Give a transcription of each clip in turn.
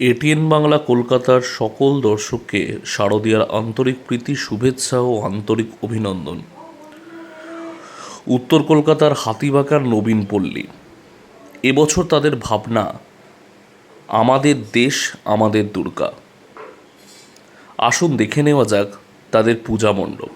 ATN Bangla কলকাতার সকল দর্শককে শারদীয়ার আন্তরিক প্রীতি, শুভেচ্ছা ও আন্তরিক অভিনন্দন। উত্তর কলকাতার হাতিবাগান নবীন পল্লী। এবছর তাদের ভাবনা, আমাদের দেশ, আমাদের দুর্গা। আসুন দেখে নেওয়া যাক তাদের পূজা মণ্ডপ।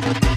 Bye.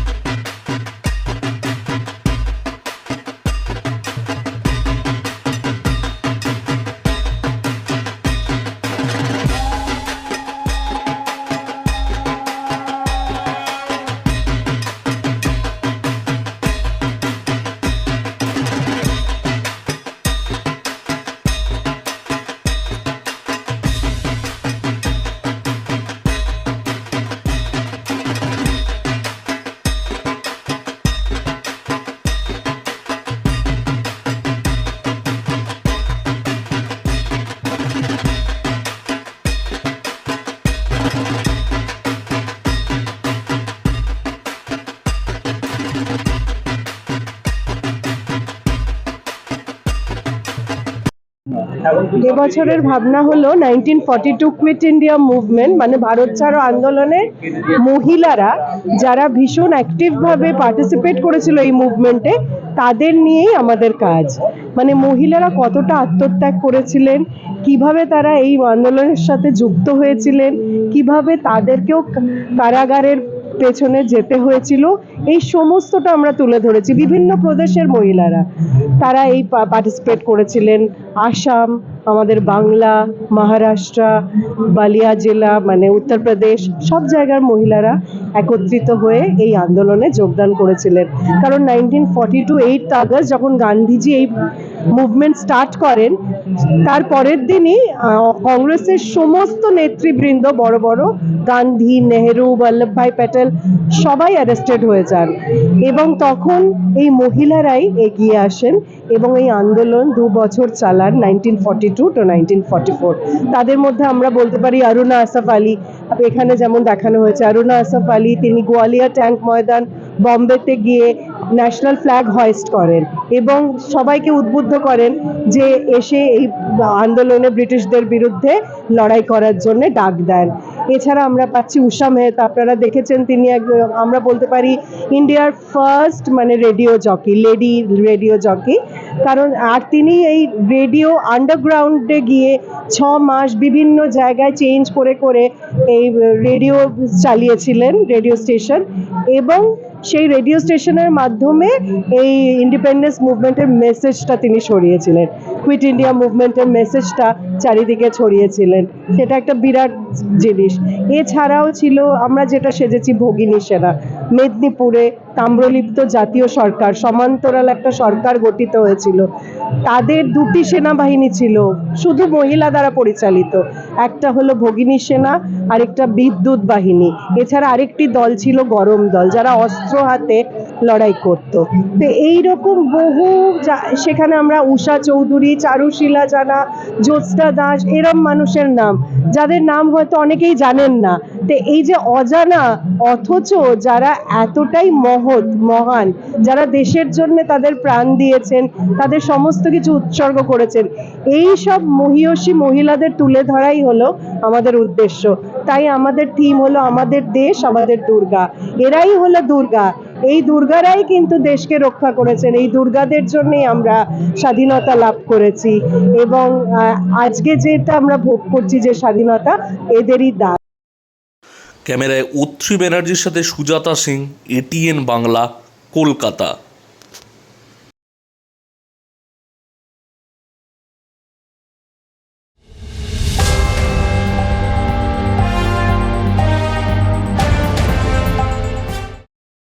এবছরের ভাবনা হলো nineteen forty two quit India movement মানে ভারত ছাড়ো আন্দোলনে মহিলারা যারা ভীষণ অ্যাক্টিভভাবে পার্টিসিপেট করেছিল এই মুভমেন্টে তাদের নিয়েই আমাদের কাজ। মানে মহিলারা কতটা আত্মত্যাগ করেছিলেন, কীভাবে তারা এই আন্দোলনের সাথে যুক্ত হয়েছিলেন, কীভাবে তাদেরকেও কারাগারের পেছনে যেতে হয়েছিল এই সমস্তটা আমরা তুলে ধরেছি। বিভিন্ন প্রদেশের মহিলারা, তারা এই পার্টিসিপেট করেছিলেন। আসাম, আমাদের বাংলা, মহারাষ্ট্র, বালিয়া জেলা মানে উত্তরপ্রদেশ, সব জায়গার মহিলারা একত্রিত হয়ে এই আন্দোলনে যোগদান করেছিলেন। কারণ nineteen forty two eight August যখন গান্ধীজি এই মুভমেন্ট স্টার্ট করেন, তার পরের দিনই কংগ্রেসের সমস্ত নেতৃবৃন্দ বড় বড় গান্ধী, নেহেরু, বল্লভভাই প্যাটেল সবাই অ্যারেস্টেড হয়ে যান। এবং তখন এই মহিলারাই এগিয়ে আসেন এবং এই আন্দোলন দু বছর চালান nineteen forty two to nineteen forty four তাদের মধ্যে আমরা বলতে পারি অরুণা আসফ আলী। এখানে যেমন দেখানো হয়েছে, অরুণা আসফ আলী, তিনি গোয়ালিয়া ট্যাঙ্ক ময়দান, বম্বেতে গিয়ে ন্যাশনাল ফ্ল্যাগ হয়েস্ট করেন এবং সবাইকে উদ্বুদ্ধ করেন যে এসে এই আন্দোলনে ব্রিটিশদের বিরুদ্ধে লড়াই করার জন্য ডাক দেন। এছাড়া আমরা পাচ্ছি উষা মেহতা, আপনারা দেখেছেন তিনি এক, আমরা বলতে পারি ইন্ডিয়ার ফার্স্ট মানে radio jockey lady radio jockey কারণ আর তিনি এই রেডিও আন্ডারগ্রাউন্ডে গিয়ে ছ মাস বিভিন্ন জায়গায় চেঞ্জ করে করে এই রেডিও চালিয়েছিলেন রেডিও স্টেশন এবং সেই রেডিও স্টেশনের মাধ্যমে এই ইন্ডিপেন্ডেন্স মুভমেন্টের মেসেজটা তিনি ছড়িয়েছিলেন। কুইট ইন্ডিয়া মুভমেন্টের মেসেজটা চারিদিকে ছড়িয়েছিলেন। সেটা একটা বিরাট জিনিস। এছাড়াও ছিল, আমরা যেটা সেজেছি ভগিনী সেনা। মেদিনীপুরে তাম্রলিপ্ত জাতীয় সরকার, সমান্তরাল একটা সরকার গঠিত হয়েছিল। তাদের দুটি সেনাবাহিনী ছিল, শুধু মহিলা দ্বারা পরিচালিত। একটা হলো ভগিনী সেনা, আরেকটা বিদ্যুৎ বাহিনী। এছাড়া আরেকটি দল ছিল গরম দল, যারা অস্ত্র হাতে লড়াই করত। তো এইরকম বহু সেখানে আমরা উষা চৌধুরী, চারুশীলা জানা, জ্যোৎস্না দাস, এরম মানুষের নাম, যাদের নাম হয়তো অনেকেই জানেন না। তো এই যে অজানা, অথচ যারা এতটাই মহৎ, মহান, যারা দেশের জন্য তাদের প্রাণ দিয়েছেন, তাদের সমস্ত কিছু উৎসর্গ করেছেন, এই সব মহিয়সী মহিলাদের তুলে ধরাই হলো আমাদের উদ্দেশ্য। তাই আমাদের থিম হলো আমাদের দেশ, আমাদের দুর্গা। এরাই হলো দুর্গা। এই দুর্গারাই কিন্তু দেশকে রক্ষা করেছেন। এই দুর্গাদের জন্যই আমরা স্বাধীনতা লাভ করেছি। এবং আজকে যেটা আমরা ভোগ করছি যে স্বাধীনতা, এদেরই দান। ক্যামেরায় অত্রি ব্যানার্জির সাথে সুজাতা সিং এটিএন বাংলা কলকাতা।